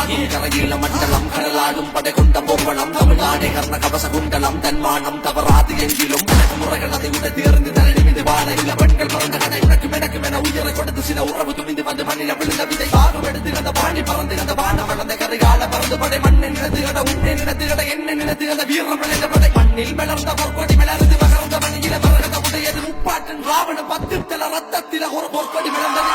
கடலாகும் கரையில மண்டலம் கடலாகும் படை கொண்ட பொம்பளம் தமிழ்நாடே கர்ண கவச குண்டலம் தன்மானம் தவறாது எங்கிலும் முறைகள் அதை விட தேர்ந்து தரணி மீது வாழையில பெண்கள் பிறந்த கதை உனக்கும் எனக்கும் என உயிரை கொடுத்து சில உறவு துணிந்து வந்து மண்ணில விழுந்த விதை பாகம் எடுத்து அந்த பாணி பறந்து அந்த வானம் வளர்ந்த கரைகால பறந்து படை மண்ணை நினைத்து கட உன்னை நினைத்து கட என்ன நினைத்து அந்த வீரம் விளைந்த படை மண்ணில் மலர்ந்த பொற்கொடி மலர்ந்து மகர்ந்த மணியில மரகத உடையது முப்பாட்டின் ராவண பத்து தல ரத்தத்தில ஒரு பொற்கொடி விளந்தது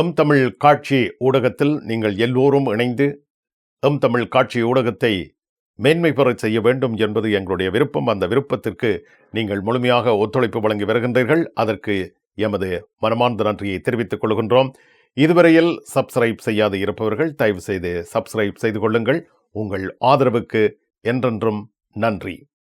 எம் தமிழ் காட்சி ஊடகத்தில் நீங்கள் எல்லோரும் இணைந்து எம் தமிழ் காட்சி ஊடகத்தை மேன்மை பெறச் செய்ய வேண்டும் என்பது எங்களுடைய விருப்பம். அந்த விருப்பத்திற்கு நீங்கள் முழுமையாக ஒத்துழைப்பு வழங்கி வருகின்றீர்கள். அதற்கு எமது மனமார்ந்த நன்றியை தெரிவித்துக் கொள்கின்றோம். இதுவரையில் சப்ஸ்கிரைப் செய்யாது இருப்பவர்கள் தயவு செய்து சப்ஸ்கிரைப் செய்து கொள்ளுங்கள். உங்கள் ஆதரவுக்கு என்றென்றும் நன்றி.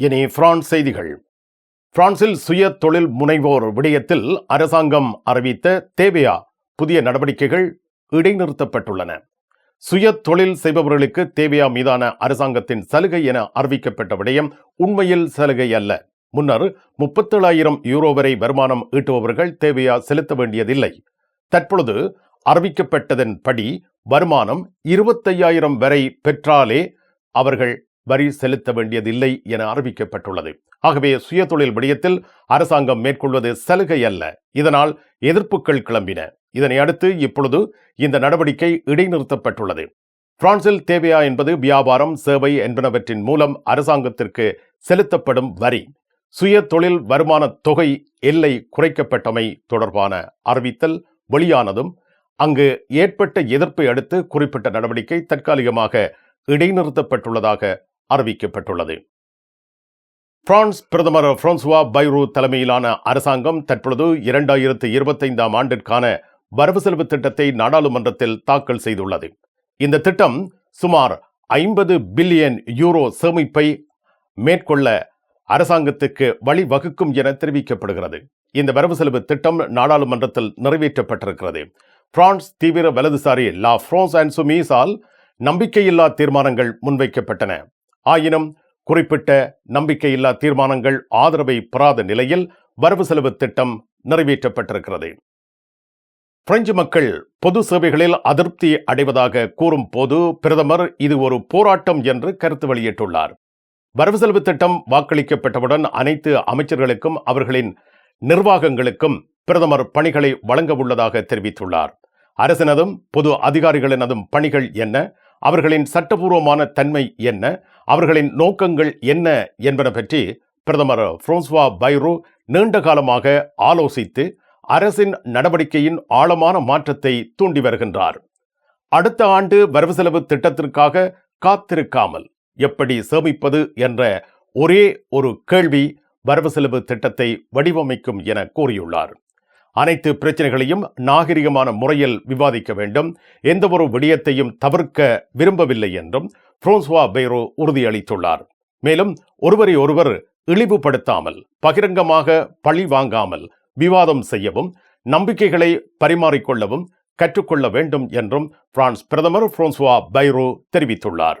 இனி பிரான்ஸ் செய்திகள். பிரான்சில் சுய தொழில் முனைவோர் விடயத்தில் அரசாங்கம் அறிவித்த தேவையா புதிய நடவடிக்கைகள் இடைநிறுத்தப்பட்டுள்ளன. சுய தொழில் செய்பவர்களுக்கு தேவையா மீதான அரசாங்கத்தின் சலுகை என அறிவிக்கப்பட்ட விடயம் உண்மையில் சலுகை அல்ல. முன்னர் முப்பத்தேழாயிரம் யூரோ வரை வருமானம் ஈட்டுபவர்கள் தேவையா செலுத்த வேண்டியதில்லை. தற்பொழுது அறிவிக்கப்பட்டதன்படி வருமானம் இருபத்தையாயிரம் வரை பெற்றாலே அவர்கள் வரி செலுத்த வேண்டியதில்லை என அறிவிக்கப்பட்டுள்ளது. ஆகவே சுயதொழில் விடயத்தில் அரசாங்கம் மேற்கொள்வது சலுகை அல்ல. இதனால் எதிர்ப்புகள் கிளம்பின. இதனை அடுத்து இப்பொழுது இந்த நடவடிக்கை இடைநிறுத்தப்பட்டுள்ளது. பிரான்சில் தேவையா என்பது வியாபாரம் சேவை என்பனவற்றின் மூலம் அரசாங்கத்திற்கு செலுத்தப்படும் வரி. சுய தொழில் வருமான தொகை எல்லை குறைக்கப்பட்டமை தொடர்பான அறிவித்தல் வெளியானதும் அங்கு ஏற்பட்ட எதிர்ப்பை அடுத்து குறிப்பிட்ட நடவடிக்கை தற்காலிகமாக இடைநிறுத்தப்பட்டுள்ளதாக அறிவிக்கப்பட்டுள்ளது. பிரான்ஸ் பிரதமர் பிரான்சுவா பைரூ தலைமையிலான அரசாங்கம் தற்பொழுது இரண்டாயிரத்து இருபத்தைந்தாம் ஆண்டிற்கான வரவு செலவு திட்டத்தை நாடாளுமன்றத்தில் தாக்கல் செய்துள்ளது. இந்த திட்டம் சுமார் ஐம்பது பில்லியன் யூரோ சேமிப்பை மேற்கொள்ள அரசாங்கத்துக்கு வழிவகுக்கும் என தெரிவிக்கப்படுகிறது. இந்த வரவு செலவு திட்டம் நாடாளுமன்றத்தில் நிறைவேற்றப்பட்டிருக்கிறது. பிரான்ஸ் தீவிர வலதுசாரி லா பிரான்ஸ் அண்ட் சுமீஸால் நம்பிக்கையில்லா தீர்மானங்கள் முன்வைக்கப்பட்டன. ஆயினும் குறிப்பிட்ட நம்பிக்கையில்லா தீர்மானங்கள் ஆதரவை பெறாத நிலையில் வரவு செலவு திட்டம் நிறைவேற்றப்பட்டிருக்கிறது. பிரெஞ்சு மக்கள் பொது சேவைகளில் அதிருப்தி அடைவதாக கூறும் போது பிரதமர் இது ஒரு போராட்டம் என்று கருத்து வெளியிட்டுள்ளார். வரவு செலவு திட்டம் வாக்களிக்கப்பட்டவுடன் அனைத்து அமைச்சர்களுக்கும் அவர்களின் நிர்வாகங்களுக்கும் பிரதமர் பணிகளை வழங்க உள்ளதாக தெரிவித்துள்ளார். அரசினதும் பொது அதிகாரிகளினதும் பணிகள் என்ன? அவர்களின் சட்டபூர்வமான தன்மை என்ன? அவர்களின் நோக்கங்கள் என்ன என்பன பற்றி பிரதமர் பிரான்சுவா பைரோ நீண்ட காலமாக ஆலோசித்து அரசின் நடவடிக்கையின் ஆழமான மாற்றத்தை தூண்டி வருகின்றார். அடுத்த ஆண்டு வரவு செலவு திட்டத்திற்காக காத்திருக்காமல் எப்படி சேமிப்பது என்ற ஒரே ஒரு கேள்வி வரவு செலவு திட்டத்தை வடிவமைக்கும் என கூறியுள்ளார். அனைத்து பிரச்சனைகளையும் நாகரிகமான முறையில் விவாதிக்க வேண்டும். எந்தவொரு விடயத்தையும் தவிர்க்க விரும்பவில்லை என்றும் புரோன்சுவா பெய்ரோ உறுதியளித்துள்ளார். மேலும் ஒருவரை ஒருவர் இழிவுபடுத்தாமல் பகிரங்கமாக பழி வாங்காமல் விவாதம் செய்யவும் நம்பிக்கைகளை பரிமாறிக்கொள்ளவும் கற்றுக்கொள்ள வேண்டும் என்றும் பிரான்ஸ் பிரதமர் பிரான்சுவா பைரோ தெரிவித்துள்ளார்.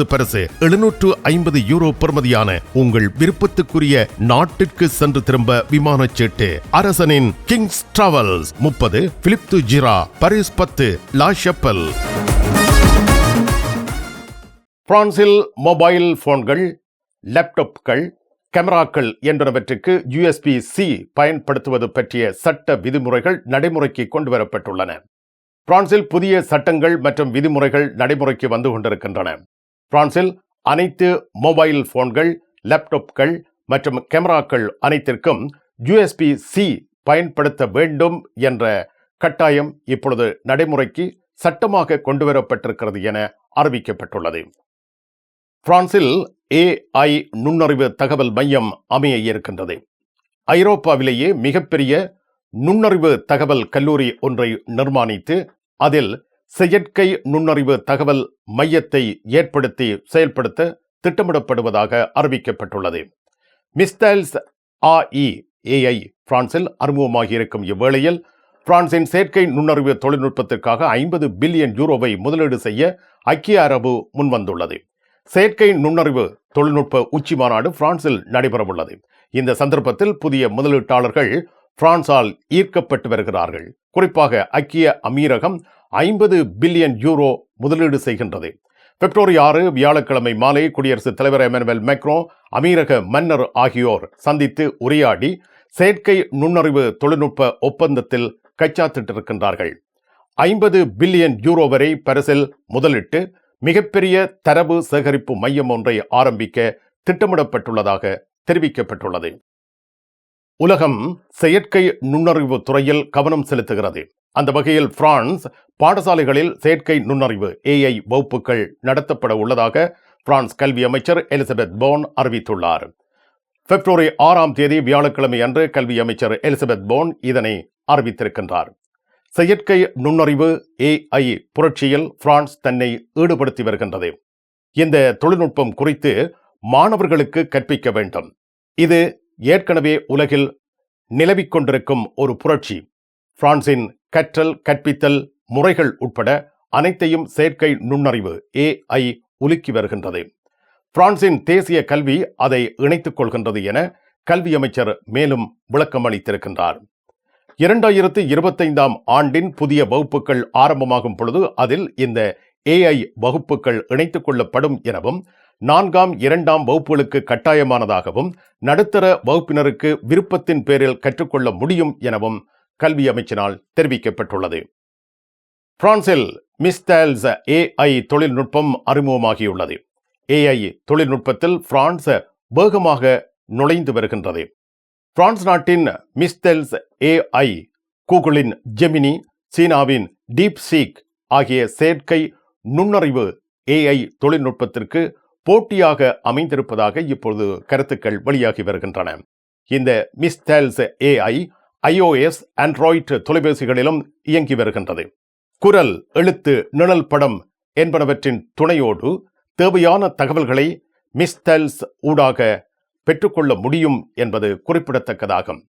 ஐம்பது பரிசு. எழுநூற்று ஐம்பது யூரோ பெறுமதியான உங்கள் விருப்பத்துக்குரிய நாட்டிற்கு சென்று திரும்ப விமான சீட்டு. அரசனின் கிங்ஸ் டிராவல்ஸ் முப்பது பிலிப்து ஜிரா பரிஸ் பத்து லா ஷப்பல் பிரான்சில் மொபைல் போன்கள் லேப்டாப்கள் கேமராக்கள் என்றவற்றுக்கு யூஎஸ்பி சி பயன்படுத்துவது பற்றிய சட்ட விதிமுறைகள் நடைமுறைக்கு கொண்டுவரப்பட்டுள்ளன. பிரான்சில் புதிய சட்டங்கள் மற்றும் விதிமுறைகள் நடைமுறைக்கு வந்து கொண்டிருக்கின்றன. பிரான்சில் அனைத்து மொபைல் போன்கள் லேப்டாப்கள் மற்றும் கேமராக்கள் அனைத்திற்கும் யூஎஸ்பி சி பயன்படுத்த வேண்டும் என்ற கட்டாயம் இப்பொழுது நடைமுறைக்கு சட்டமாக கொண்டுவரப்பட்டிருக்கிறது என அறிவிக்கப்பட்டுள்ளது. பிரான்சில் ஏஐ நுண்ணறிவு தகவல் மையம் அமைய இருக்கின்றது. ஐரோப்பாவிலேயே மிகப்பெரிய நுண்ணறிவு தகவல் கல்லூரி ஒன்றை நிர்மாணித்து அதில் செயற்கை நுண்ணறிவு தகவல் மையத்தை ஏற்படுத்தி செயல்படுத்த திட்டமிடப்படுவதாக அறிவிக்கப்பட்டுள்ளது. மிஸ்டைல்ஸ் ஆஇ ஏஐ பிரான்சில் அறிமுகமாகியிருக்கும் இவ்வேளையில் பிரான்சின் செயற்கை நுண்ணறிவு தொழில்நுட்பத்திற்காக ஐம்பது பில்லியன் யூரோவை முதலீடு செய்ய ஐக்கிய அரபு முன்வந்துள்ளது. செயற்கை நுண்ணறிவு தொழில்நுட்ப உச்சி மாநாடு பிரான்சில் நடைபெறவுள்ளது. இந்த சந்தர்ப்பத்தில் புதிய முதலீட்டாளர்கள் பிரான்சால் ஈர்க்கப்பட்டு வருகிறார்கள். குறிப்பாக ஐக்கிய அமீரகம் ஐம்பது பில்லியன் யூரோ முதலீடு செய்கின்றது. பிப்ரவரி ஆறு வியாழக்கிழமை மாலை குடியரசுத் தலைவர் எமனுவல் மேக்ரோ அமீரக மன்னர் ஆகியோர் சந்தித்து உரையாடி செயற்கை நுண்ணறிவு தொழில்நுட்ப ஒப்பந்தத்தில் கைச்சாத்திட்டிருக்கின்றார்கள். ஐம்பது பில்லியன் யூரோ வரை பரிசில் முதலிட்டு மிகப்பெரிய தரவு சேகரிப்பு மையம் ஒன்றை ஆரம்பிக்க திட்டமிடப்பட்டுள்ளதாக தெரிவிக்கப்பட்டுள்ளது. உலகம் செயற்கை நுண்ணறிவு துறையில் கவனம் செலுத்துகிறது. அந்த வகையில் பிரான்ஸ் பாடசாலைகளில் செயற்கை நுண்ணறிவு ஏஐ வகுப்புகள் நடத்தப்பட உள்ளதாக பிரான்ஸ் கல்வி அமைச்சர் எலிசபெத் போன் அறிவித்துள்ளார். பிப்ரவரி ஆறாம் தேதி வியாழக்கிழமை அன்று கல்வி அமைச்சர் எலிசபெத் போன் இதனை அறிவித்திருக்கின்றார். செயற்கை நுண்ணறிவு ஏஐ புரட்சியில் பிரான்ஸ் தன்னை ஈடுபடுத்தி வருகின்றது. இந்த தொழில்நுட்பம் குறித்து மாணவர்களுக்கு கற்பிக்க வேண்டும். இது ஏற்கனவே உலகில் நிலவிக் கொண்டிருக்கும் ஒரு புரட்சி. பிரான்சின் கற்றல் கற்பித்தல் முறைகள் உட்பட அனைத்தையும் செயற்கை நுண்ணறிவு ஏஐ உலுக்கி வருகின்றது. பிரான்சின் தேசிய கல்வி அதை இணைத்துக் கொள்கின்றது என கல்வி அமைச்சர் மேலும் விளக்கம் அளித்திருக்கின்றார். இரண்டாயிரத்து இருபத்தைந்தாம் ஆண்டின் புதிய வகுப்புகள் ஆரம்பமாகும் பொழுது அதில் இந்த ஏஐ வகுப்புகள் இணைத்துக் கொள்ளப்படும் எனவும் நான்காம் இரண்டாம் வகுப்புகளுக்கு கட்டாயமானதாகவும் நடுத்தர வகுப்பினருக்கு விருப்பத்தின் பேரில் கற்றுக்கொள்ள முடியும் எனவும் கல்வி அமைச்சினால் தெரிவிக்கப்பட்டுள்ளது. பிரான்சில் மிஸ்டல்ஸ் ஏஐ தொழில்நுட்பம் அறிமுகமாகியுள்ளது. ஏஐ தொழில்நுட்பத்தில் பிரான்ஸ் வேகமாக நுழைந்து வருகின்றது. பிரான்ஸ் நாட்டின் மிஸ்டெல்ஸ் ஏஐ கூகுளின் ஜெமினி சீனாவின் டீப் சீக் ஆகிய செயற்கை நுண்ணறிவு ஏஐ தொழில்நுட்பத்திற்கு போட்டியாக அமைந்திருப்பதாக இப்பொழுது கருத்துக்கள் வெளியாகி வருகின்றன. இந்த மிஸ்டெல்ஸ் ஏஐ ஐஓஎஸ் ஆண்ட்ராய்டு தொலைபேசிகளிலும் இயங்கி வருகின்றது. குரல் எழுத்து நிழல் படம் என்பனவற்றின் துணையோடு தேவையான தகவல்களை மிஸ்தல்ஸ் ஊடாக பெற்றுக்கொள்ள முடியும் என்பது குறிப்பிடத்தக்கதாகும்.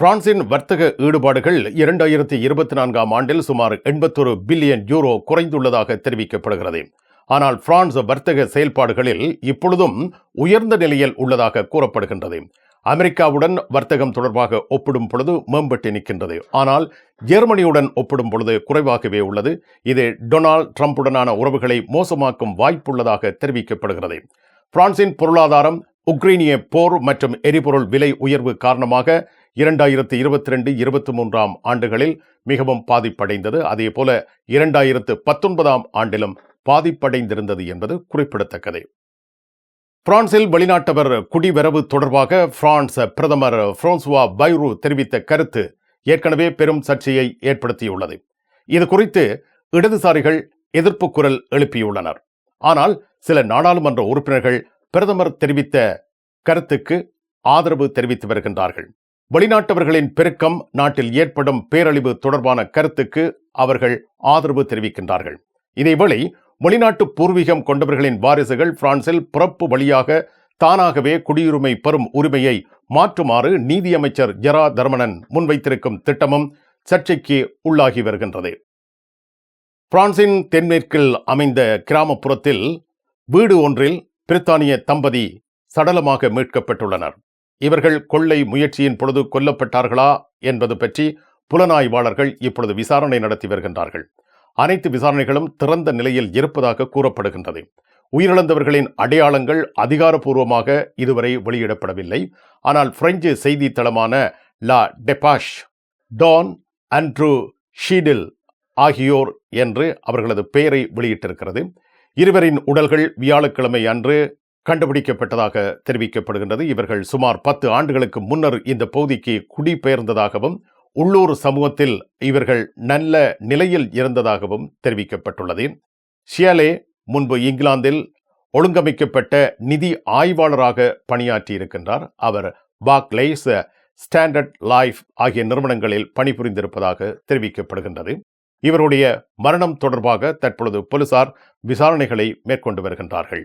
பிரான்சின் வர்த்தக ஈடுபாடுகள் இரண்டாயிரத்தி இருபத்தி நான்காம் ஆண்டில் சுமார் எண்பத்தொரு பில்லியன் யூரோ குறைந்துள்ளதாக தெரிவிக்கப்படுகிறது. ஆனால் பிரான்ஸ் வர்த்தக செயல்பாடுகளில் இப்பொழுதும் உயர்ந்த நிலையில் உள்ளதாக கூறப்படுகின்றது. அமெரிக்காவுடன் வர்த்தகம் தொடர்பாக ஒப்பிடும் பொழுது மேம்பட்டு நிற்கின்றது. ஆனால் ஜெர்மனியுடன் ஒப்பிடும் பொழுது குறைவாகவே உள்ளது. இது டொனால்ட் ட்ரம்புடனான உறவுகளை மோசமாக்கும் வாய்ப்புள்ளதாக தெரிவிக்கப்படுகிறது. பிரான்சின் பொருளாதாரம் உக்ரைனிய போர் மற்றும் எரிபொருள் விலை உயர்வு காரணமாக இரண்டாயிரத்து இருபத்தி ரெண்டு இருபத்தி மூன்றாம் ஆண்டுகளில் மிகவும் பாதிப்படைந்தது. அதே போல இரண்டாயிரத்து பத்தொன்பதாம் ஆண்டிலும் பாதிப்படைந்திருந்தது என்பது குறிப்பிடத்தக்கது. பிரான்சில் வெளிநாட்டவர் குடிவரவு தொடர்பாக பிரான்ஸ் பிரதமர் பிரான்சுவா பைரு தெரிவித்த கருத்து ஏற்கனவே பெரும் சர்ச்சையை ஏற்படுத்தியுள்ளது. இது குறித்து இடதுசாரிகள் எதிர்ப்பு குரல் எழுப்பியுள்ளனர். ஆனால் சில நாடாளுமன்ற உறுப்பினர்கள் பிரதமர் தெரிவித்த கருத்துக்கு ஆதரவு தெரிவித்து வருகின்றார்கள். வெளிநாட்டவர்களின் பெருக்கம் நாட்டில் ஏற்படும் பேரழிவு தொடர்பான கருத்துக்கு அவர்கள் ஆதரவு தெரிவிக்கின்றார்கள். இதேவேளை வெளிநாட்டு பூர்வீகம் கொண்டவர்களின் வாரிசுகள் பிரான்சில் பிறப்பு வழியாக தானாகவே குடியுரிமை பெறும் உரிமையை மாற்றுமாறு நீதியமைச்சர் ஜெரா தர்மனன் முன்வைத்திருக்கும் திட்டமும் சர்ச்சைக்கு உள்ளாகி வருகின்றது. பிரான்சின் தென்மேற்கில் அமைந்த கிராமப்புறத்தில் வீடு ஒன்றில் பிரித்தானிய தம்பதி சடலமாக மீட்கப்பட்டுள்ளனர். இவர்கள் கொள்ளை முயற்சியின் பொழுது கொல்லப்பட்டார்களா என்பது பற்றி புலனாய்வாளர்கள் இப்பொழுது விசாரணை நடத்தி வருகின்றார்கள். அனைத்து விசாரணைகளும் திறந்த நிலையில் இருப்பதாக கூறப்படுகின்றது. உயிரிழந்தவர்களின் அடையாளங்கள் அதிகாரப்பூர்வமாக இதுவரை வெளியிடப்படவில்லை. ஆனால் பிரெஞ்சு செய்தி தளமான லா டெபாஷ் டான் அண்ட்ரூ ஷீடில் ஆகியோர் என்று அவர்களது பெயரை வெளியிட்டிருக்கிறது. இருவரின் உடல்கள் வியாழக்கிழமை அன்று கண்டுபிடிக்கப்பட்டதாக தெரிவிக்கப்படுகின்றது. இவர்கள் சுமார் பத்து ஆண்டுகளுக்கு முன்னர் இந்த பகுதிக்கு குடிபெயர்ந்ததாகவும் உள்ளூர் சமூகத்தில் இவர்கள் நல்ல நிலையில் இருந்ததாகவும் தெரிவிக்கப்பட்டுள்ளது. ஷியாலே முன்பு இங்கிலாந்தில் ஒழுங்கமைக்கப்பட்ட நிதி ஆய்வாளராக பணியாற்றியிருக்கின்றார். அவர் பாக்லேஸ் ஸ்டாண்டர்ட் லைஃப் ஆகிய நிறுவனங்களில் பணிபுரிந்திருப்பதாக தெரிவிக்கப்படுகின்றது. இவருடைய மரணம் தொடர்பாக தற்பொழுது போலீசார் விசாரணைகளை மேற்கொண்டு வருகின்றார்கள்.